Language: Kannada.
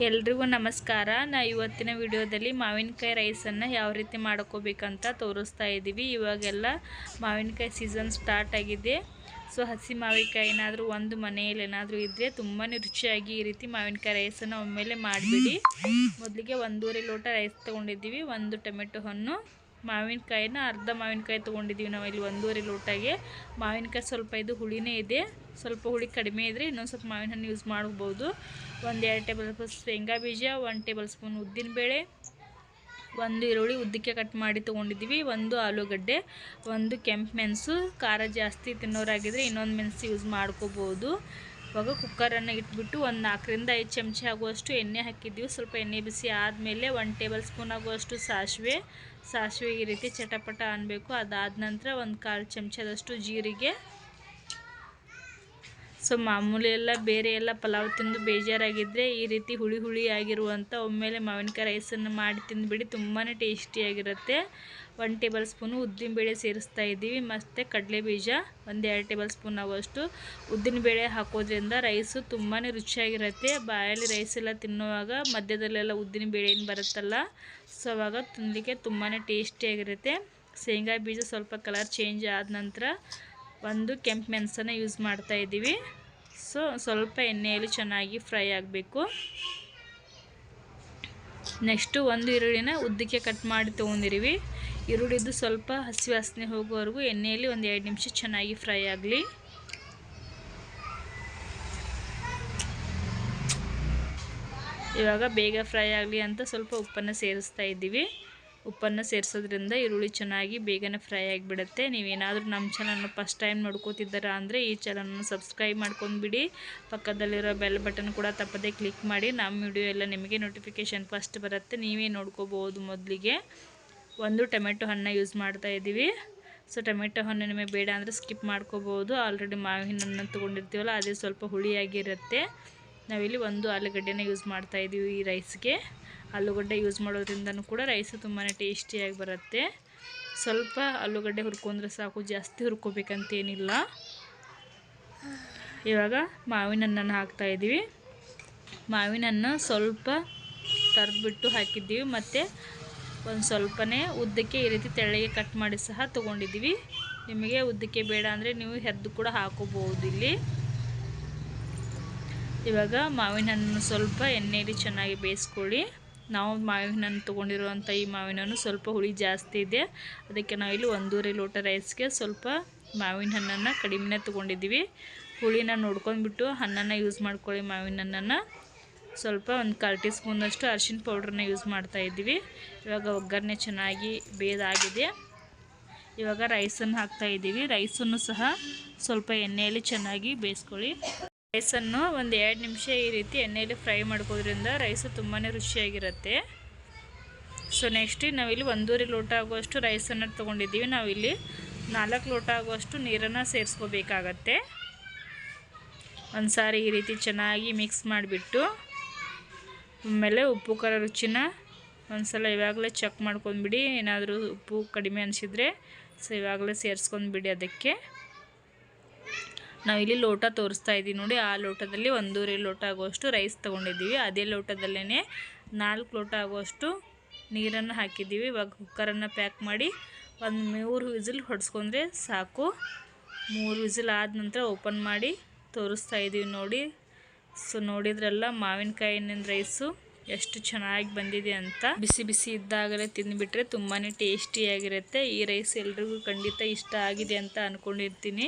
ಎಲ್ರಿಗೂ ನಮಸ್ಕಾರ. ನಾ ಇವತ್ತಿನ ವಿಡಿಯೋದಲ್ಲಿ ಮಾವಿನಕಾಯಿ ರೈಸನ್ನು ಯಾವ ರೀತಿ ಮಾಡ್ಕೋಬೇಕಂತ ತೋರಿಸ್ತಾ ಇದ್ದೀವಿ. ಇವಾಗೆಲ್ಲ ಮಾವಿನಕಾಯಿ ಸೀಸನ್ ಸ್ಟಾರ್ಟ್ ಆಗಿದೆ. ಸೊ, ಹಸಿ ಮಾವಿನಕಾಯಿ ಏನಾದರೂ ಒಂದು ಮನೆಯಲ್ಲಿ ಏನಾದರೂ ಇದ್ದರೆ ತುಂಬಾ ರುಚಿಯಾಗಿ ಈ ರೀತಿ ಮಾವಿನಕಾಯಿ ರೈಸನ್ನು ಒಮ್ಮೆಲೆ ಮಾಡಿಬಿಡಿ. ಮೊದಲಿಗೆ ಒಂದೂವರೆ ಲೋಟ ರೈಸ್ ತೊಗೊಂಡಿದ್ದೀವಿ. ಒಂದು ಟೊಮೆಟೊ ಹಣ್ಣು. ಮಾವಿನಕಾಯಿನ ಅರ್ಧ ಮಾವಿನಕಾಯಿ ತೊಗೊಂಡಿದ್ದೀವಿ ನಾವು ಇಲ್ಲಿ ಒಂದೂವರೆ ಲೋಟಗೆ. ಮಾವಿನಕಾಯಿ ಸ್ವಲ್ಪ ಇದು ಹುಳಿನೇ ಇದೆ. ಸ್ವಲ್ಪ ಹುಳಿ ಕಡಿಮೆ ಇದ್ದರೆ ಇನ್ನೊಂದು ಸ್ವಲ್ಪ ಮಾವಿನ ಹಣ್ಣು ಯೂಸ್ ಮಾಡ್ಬೋದು. ಒಂದು ಎರಡು ಟೇಬಲ್ ಸ್ಪೂನ್ ಶೇಂಗಾ ಬೀಜ, ಒಂದು ಟೇಬಲ್ ಸ್ಪೂನ್ ಉದ್ದಿನಬೇಳೆ ಒಂದು ಈರುಳ್ಳಿ ಉದ್ದಕ್ಕೆ ಕಟ್ ಮಾಡಿ ತೊಗೊಂಡಿದ್ದೀವಿ, ಒಂದು ಆಲೂಗಡ್ಡೆ, ಒಂದು ಕೆಂಪು ಮೆಣಸು, ಖಾರ ಜಾಸ್ತಿ ತಿನ್ನೋರಾಗಿದ್ದರೆ ಇನ್ನೊಂದು ಮೆಣಸು ಯೂಸ್ ಮಾಡ್ಕೋಬೋದು. ಇವಾಗ ಕುಕ್ಕರನ್ನು ಇಟ್ಬಿಟ್ಟು ಒಂದು ನಾಲ್ಕರಿಂದ ಐದು ಚಮಚ ಆಗುವಷ್ಟು ಎಣ್ಣೆ ಹಾಕಿದ್ದೀವಿ. ಸ್ವಲ್ಪ ಎಣ್ಣೆ ಬಿಸಿ ಆದಮೇಲೆ ಒಂದು ಟೇಬಲ್ ಸ್ಪೂನ್ ಆಗುವಷ್ಟು ಸಾಸಿವೆ. ಸಾಸಿವೆ ಈ ರೀತಿ ಚಟಪಟ ಅನ್ನಬೇಕು ಅದಾದ ನಂತರ ಒಂದು ಕಾಲು ಚಮಚದಷ್ಟು ಜೀರಿಗೆ. ಸೊ ಮಾಮೂಲಿ ಎಲ್ಲ ಬೇರೆ ಎಲ್ಲ ಪಲಾವ್ ತಿಂದು ಬೇಜಾರಾಗಿದ್ದರೆ ಈ ರೀತಿ ಹುಳಿ ಹುಳಿ ಆಗಿರುವಂಥ ಒಮ್ಮೆಲೆ ಮಾವಿನಕಾಯಿ ರೈಸನ್ನು ಮಾಡಿ ತಿಂದುಬಿಡಿ ತುಂಬಾ ಟೇಸ್ಟಿಯಾಗಿರುತ್ತೆ ಒನ್ ಟೇಬಲ್ ಸ್ಪೂನು ಉದ್ದಿನಬೇಳೆ ಸೇರಿಸ್ತಾ ಇದ್ದೀವಿ. ಮತ್ತು ಕಡಲೆ ಬೀಜ ಒಂದು ಎರಡು ಟೇಬಲ್ ಸ್ಪೂನ್ ಆಗುವಷ್ಟು. ಉದ್ದಿನಬೇಳೆ ಹಾಕೋದ್ರಿಂದ ರೈಸು ತುಂಬಾ ರುಚಿಯಾಗಿರುತ್ತೆ. ಬಾಯಲ್ಲಿ ರೈಸ್ ಎಲ್ಲ ತಿನ್ನುವಾಗ ಮಧ್ಯದಲ್ಲೆಲ್ಲ ಉದ್ದಿನಬೇಳೆ ಏನು ಬರುತ್ತಲ್ಲ, ಸೊ ಅವಾಗ ತಿನ್ನಲಿಕ್ಕೆ ತುಂಬಾ ಟೇಸ್ಟಿಯಾಗಿರುತ್ತೆ ಶೇಂಗಾ ಬೀಜ ಸ್ವಲ್ಪ ಕಲರ್ ಚೇಂಜ್ ಆದ ನಂತರ ಒಂದು ಕೆಂಪು ಮೆಣಸನ್ನು ಯೂಸ್ ಮಾಡ್ತಾ ಇದ್ದೀವಿ. ಸೊ ಸ್ವಲ್ಪ ಎಣ್ಣೆಯಲ್ಲಿ ಚೆನ್ನಾಗಿ ಫ್ರೈ ಆಗಬೇಕು. ನೆಕ್ಸ್ಟು ಒಂದು ಈರುಳ್ಳಿನ ಉದ್ದಕ್ಕೆ ಕಟ್ ಮಾಡಿ ತೊಗೊಂಡಿರಿವಿ ಈರುಳ್ಳಿದ್ದು ಸ್ವಲ್ಪ ಹಸಿ ವಾಸನೆ ಹೋಗೋವರೆಗೂ ಎಣ್ಣೆಯಲ್ಲಿ ಒಂದು ಎರಡು ನಿಮಿಷ ಚೆನ್ನಾಗಿ ಫ್ರೈ ಆಗಲಿ. ಇವಾಗ ಬೇಗ ಫ್ರೈ ಆಗಲಿ ಅಂತ ಸ್ವಲ್ಪ ಉಪ್ಪನ್ನು ಸೇರಿಸ್ತಾ ಇದ್ದೀವಿ. ಉಪ್ಪನ್ನು ಸೇರಿಸೋದ್ರಿಂದ ಈರುಳ್ಳಿ ಚೆನ್ನಾಗಿ ಬೇಗನೆ ಫ್ರೈ ಆಗಿಬಿಡುತ್ತೆ. ನೀವೇನಾದರೂ ನಮ್ಮ ಚಾನಲ್ನ ಫಸ್ಟ್ ಟೈಮ್ ನೋಡ್ಕೋತಿದ್ದೀರಾ ಅಂದರೆ ಈ ಚಾನಲ್ನ ಸಬ್ಸ್ಕ್ರೈಬ್ ಮಾಡ್ಕೊಂಡ್ಬಿಡಿ. ಪಕ್ಕದಲ್ಲಿರೋ ಬೆಲ್ ಬಟನ್ ಕೂಡ ತಪ್ಪದೇ ಕ್ಲಿಕ್ ಮಾಡಿ. ನಮ್ಮ ವಿಡಿಯೋ ಎಲ್ಲ ನಿಮಗೆ ನೋಟಿಫಿಕೇಷನ್ ಫಸ್ಟ್ ಬರುತ್ತೆ. ನೀವೇ ನೋಡ್ಕೋಬೋದು ಮೊದಲಿಗೆ. ಒಂದು ಟೊಮೆಟೊ ಹಣ್ಣು ಯೂಸ್ ಮಾಡ್ತಾ ಇದ್ದೀವಿ. ಸೊ ಟೊಮೆಟೊ ಹಣ್ಣು ನಿಮಗೆ ಬೇಡ ಅಂದರೆ ಸ್ಕಿಪ್ ಮಾಡ್ಕೋಬೋದು ಆಲ್ರೆಡಿ ಮಾವಿನ ಹಣ್ಣು ತೊಗೊಂಡಿರ್ತೀವಲ್ಲ, ಅದೇ ಸ್ವಲ್ಪ ಹುಳಿಯಾಗಿರುತ್ತೆ ನಾವಿಲ್ಲಿ ಒಂದು ಆಲೂಗಡ್ಡೆನ ಯೂಸ್ ಮಾಡ್ತಾ ಇದ್ದೀವಿ ಈ ರೈಸ್ಗೆ ಆಲೂಗಡ್ಡೆ ಯೂಸ್ ಮಾಡೋದ್ರಿಂದನೂ ಕೂಡ ರೈಸು ತುಂಬಾ ಟೇಸ್ಟಿಯಾಗಿ ಬರುತ್ತೆ. ಸ್ವಲ್ಪ ಆಲೂಗಡ್ಡೆ ಹುರ್ಕೊಂಡ್ರೆ ಸಾಕು, ಜಾಸ್ತಿ ಹುರ್ಕೋಬೇಕಂತೇನಿಲ್ಲ. ಇವಾಗ ಮಾವಿನ ಹಣ್ಣನ್ನು ಹಾಕ್ತಾಯಿದ್ದೀವಿ ಮಾವಿನ ಹಣ್ಣು ಸ್ವಲ್ಪ ತರದ್ಬಿಟ್ಟು ಹಾಕಿದ್ದೀವಿ. ಮತ್ತು ಒಂದು ಸ್ವಲ್ಪನೇ ಉದ್ದಕ್ಕೆ ಈ ರೀತಿ ತೆಳ್ಳಗೆ ಕಟ್ ಮಾಡಿ ಸಹ ತೊಗೊಂಡಿದ್ದೀವಿ. ನಿಮಗೆ ಉದ್ದಕ್ಕೆ ಬೇಡ ಅಂದರೆ ನೀವು ಹೆದ್ದು ಕೂಡ ಹಾಕೋಬಹುದು ಇಲ್ಲಿ. ಇವಾಗ ಮಾವಿನ ಹಣ್ಣು ಸ್ವಲ್ಪ ಎಣ್ಣೆಯಲ್ಲಿ ಚೆನ್ನಾಗಿ ಬೇಯಿಸ್ಕೊಳ್ಳಿ. ನಾವು ಮಾವಿನ ಹಣ್ಣು ತೊಗೊಂಡಿರುವಂಥ ಈ ಮಾವಿನ ಹಣ್ಣು ಸ್ವಲ್ಪ ಹುಳಿ ಜಾಸ್ತಿ ಇದೆ. ಅದಕ್ಕೆ ನಾವಿಲ್ಲಿ ಒಂದೂವರೆ ಲೋಟ ರೈಸ್ಗೆ ಸ್ವಲ್ಪ ಮಾವಿನ ಹಣ್ಣನ್ನು ಕಡಿಮೆನೇ ತೊಗೊಂಡಿದ್ದೀವಿ. ಹುಳಿನ ನೋಡ್ಕೊಂಡ್ಬಿಟ್ಟು ಹಣ್ಣನ್ನು ಯೂಸ್ ಮಾಡ್ಕೊಳ್ಳಿ ಮಾವಿನ ಹಣ್ಣನ್ನು ಸ್ವಲ್ಪ ಒಂದು ಕಾಲು ಟೀ ಸ್ಪೂನಷ್ಟು ಅರಿಶಿನ ಪೌಡ್ರನ್ನ ಯೂಸ್ ಮಾಡ್ತಾ ಇದ್ದೀವಿ. ಇವಾಗ ಒಗ್ಗರಣೆ ಚೆನ್ನಾಗಿ ಬೇದಾಗಿದೆ. ಇವಾಗ ರೈಸನ್ನು ಹಾಕ್ತಾ ಇದ್ದೀವಿ. ರೈಸನ್ನು ಸಹ ಸ್ವಲ್ಪ ಎಣ್ಣೆಯಲ್ಲಿ ಚೆನ್ನಾಗಿ ಬೇಯಿಸ್ಕೊಳ್ಳಿ. ರೈಸನ್ನು ಒಂದು ಎರಡು ನಿಮಿಷ ಈ ರೀತಿ ಎಣ್ಣೆಯಲ್ಲಿ ಫ್ರೈ ಮಾಡ್ಕೋದ್ರಿಂದ ರೈಸು ತುಂಬಾ ರುಚಿಯಾಗಿರುತ್ತೆ. ಸೊ ನೆಕ್ಸ್ಟ್ ನಾವಿಲ್ಲಿ ಒಂದೂವರೆ ಲೋಟ ಆಗುವಷ್ಟು ರೈಸನ್ನು ತೊಗೊಂಡಿದ್ದೀವಿ. ನಾವಿಲ್ಲಿ ನಾಲ್ಕು ಲೋಟ ಆಗುವಷ್ಟು ನೀರನ್ನು ಸೇರಿಸ್ಕೋಬೇಕಾಗತ್ತೆ. ಒಂದು ಸಾರಿ ಈ ರೀತಿ ಚೆನ್ನಾಗಿ ಮಿಕ್ಸ್ ಮಾಡಿಬಿಟ್ಟು, ಆಮೇಲೆ ಉಪ್ಪು, ಖಾರ ರುಚಿನ ಒಂದು ಸಲ ಇವಾಗಲೇ ಚೆಕ್ ಮಾಡ್ಕೊಂಡ್ಬಿಡಿ. ಏನಾದರೂ ಉಪ್ಪು ಕಡಿಮೆ ಅನಿಸಿದರೆ ಸೊ ಇವಾಗಲೇ ಸೇರಿಸ್ಕೊಂಡ್ಬಿಡಿ ಅದಕ್ಕೆ. ನಾವಿಲ್ಲಿ ಲೋಟ ತೋರಿಸ್ತಾ ಇದ್ದೀವಿ ನೋಡಿ, ಆ ಲೋಟದಲ್ಲಿ ಒಂದೂವರೆ ಲೋಟ ಆಗುವಷ್ಟು ರೈಸ್ ತೊಗೊಂಡಿದ್ದೀವಿ. ಅದೇ ಲೋಟದಲ್ಲೇ ನಾಲ್ಕು ಲೋಟ ಆಗುವಷ್ಟು ನೀರನ್ನು ಹಾಕಿದ್ದೀವಿ. ಇವಾಗ ಕುಕ್ಕರನ್ನು ಪ್ಯಾಕ್ ಮಾಡಿ ಒಂದು ಮೂರು ವಿಸಿಲ್ ಹೊಡೆಸ್ಕೊಂಡ್ರೆ ಸಾಕು. ಮೂರು ವಿಸಿಲ್ ಆದ ನಂತರ ಓಪನ್ ಮಾಡಿ ತೋರಿಸ್ತಾ ಇದ್ದೀವಿ ನೋಡಿ. ಸೊ ನೋಡಿದ್ರಲ್ಲ ಮಾವಿನಕಾಯಿನ ರೈಸು ಎಷ್ಟು ಚೆನ್ನಾಗಿ ಬಂದಿದೆ ಅಂತ. ಬಿಸಿ ಬಿಸಿ ಇದ್ದಾಗಲೇ ತಿಂದುಬಿಟ್ರೆ ತುಂಬಾ ಟೇಸ್ಟಿಯಾಗಿರುತ್ತೆ ಈ ರೈಸ್ ಎಲ್ರಿಗೂ ಖಂಡಿತ ಇಷ್ಟ ಆಗಿದೆ ಅಂತ ಅಂದ್ಕೊಂಡಿರ್ತೀನಿ